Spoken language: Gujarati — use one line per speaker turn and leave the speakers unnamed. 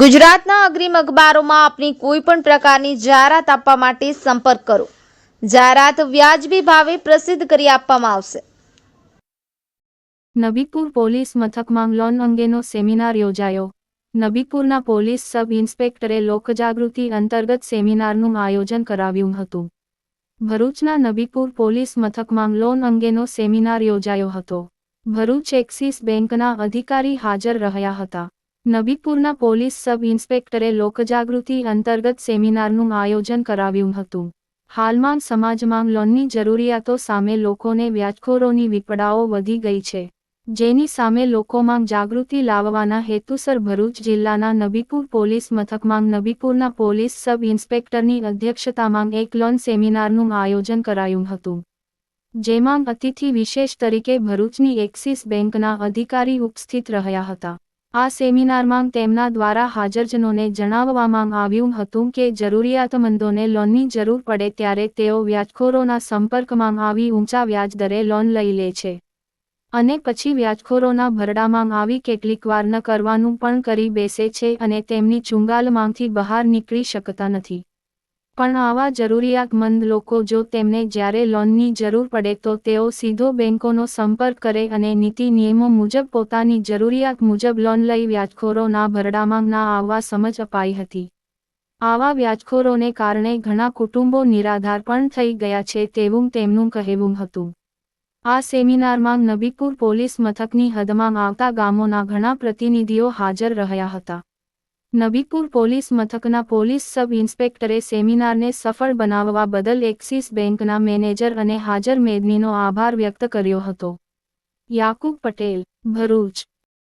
ગુજરાતના અગ્રીમ અખબારોમાં આપની કોઈ પણ પ્રકારની જાહેરાત આપવા માટે સંપર્ક કરો. જાહેરાત વ્યાજબી ભાવે પ્રસિદ્ધ કરી આપવામાં આવશે.
નબીપુર પોલીસ મથકમાં લોન અંગેનો સેમિનાર યોજાયો. નબીપુરના પોલીસ સબ ઇન્સ્પેક્ટરે લોકજાગૃતિ અંતર્ગત સેમિનારનું આયોજન કરાવ્યું હતું. ભરૂચના નબીપુર પોલીસ મથકમાં લોન અંગેનો સેમિનાર યોજાયો હતો. ભરૂચ એક્સિસ બેંકના અધિકારી હાજર રહ્યા હતા. નબીપુરના પોલીસ સબ ઇન્સ્પેક્ટરે લોકજાગૃતિ અંતર્ગત સેમિનારનું આયોજન કરાવ્યું હતું. હાલમાં સમાજમાં લોનની જરૂરિયાતો સામે લોકોને વ્યાજખોરોની વિપડાઓ વધી ગઈ છે. જેની સામે લોકોમાં જાગૃતિ લાવવાના હેતુસર ભરૂચ જિલ્લાના નબીપુર પોલીસ મથકમાં નબીપુરના પોલીસ સબ ઇન્સ્પેક્ટરની અધ્યક્ષતામાં એક લોન સેમિનારનું આયોજન કરાયું હતું. જેમાં અતિથિ વિશેષ તરીકે ભરૂચની એક્સિસ બેંકના અધિકારી ઉપસ્થિત રહ્યા હતા. આ સેમિનારમાં તેમના દ્વારા હાજરજનોને જણાવવામાં આવ્યું હતું કે જરૂરિયાતમંદોને લોનની જરૂર પડે ત્યારે તેઓ વ્યાજખોરોના સંપર્કમાં આવી ઊંચા વ્યાજદરે લોન લઈ લે છે. અને પછી વ્યાજખોરોના ભરડામાં આવી કેટલીકવાર ન કરવાનું પણ કરી બેસે છે અને તેમની ચુંગાલમાંથી બહાર નીકળી શકતા નથી. પણ આવા જરૂરિયાતમંદ લોકો જો તેમને જ્યારે લોનની જરૂર પડે તો તેઓ સીધો બેંકોનો સંપર્ક કરે અને નીતિ નિયમો મુજબ પોતાની જરૂરિયાત મુજબ લોન લઈ વ્યાજખોરોના ભરડામાં ના આવવા સમજ અપાઈ હતી. આવા વ્યાજખોરોને કારણે ઘણા કુટુંબો નિરાધાર પણ થઈ ગયા છે તેવું તેમનું કહેવું હતું. આ સેમિનારમાં નબીપુર પોલીસ મથકની હદમાં આવતા ગામોના ઘણા પ્રતિનિધિઓ હાજર રહ્યા હતા. નબીપુર પોલીસ મથકના પોલીસ સબ ઇન્સ્પેક્ટરે સેમિનારને સફળ બનાવવા બદલ એક્સિસ બેંકના મેનેજર અને હાજર મેદનીનો આભાર વ્યક્ત કર્યો હતો. યાકુબ પટેલ, ભરૂચ.